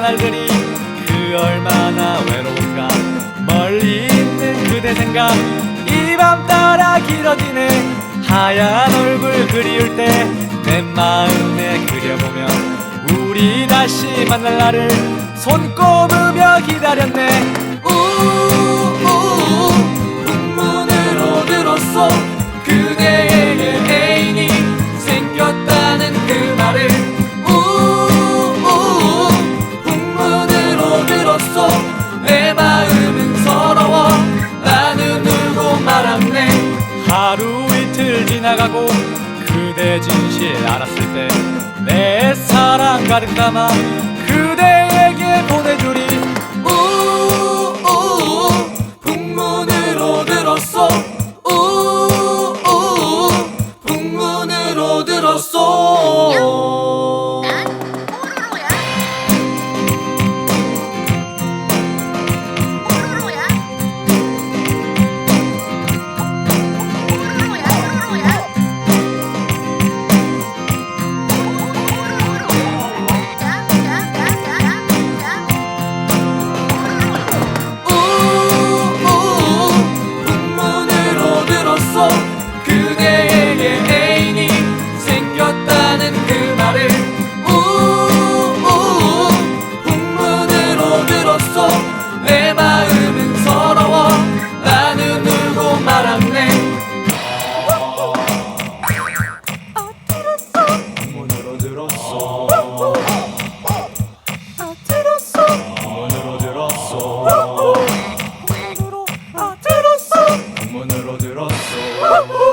날들이 그 얼마나 외로운가. 멀리 있는 그대 생각 이 밤 따라 길어지네 하얀 얼굴 그리울 때 내 마음에 그려보면 우리 다시 만날 날을 손꼽으며 기다렸네 하루 이틀 지나가고 그대 진실 알았을 때 내 사랑 가득 담아 그대에게 보내주리. 우우 풍문으로 들었어 우우 풍문으로 들었어 공문으로 들었어 공문으로 들었어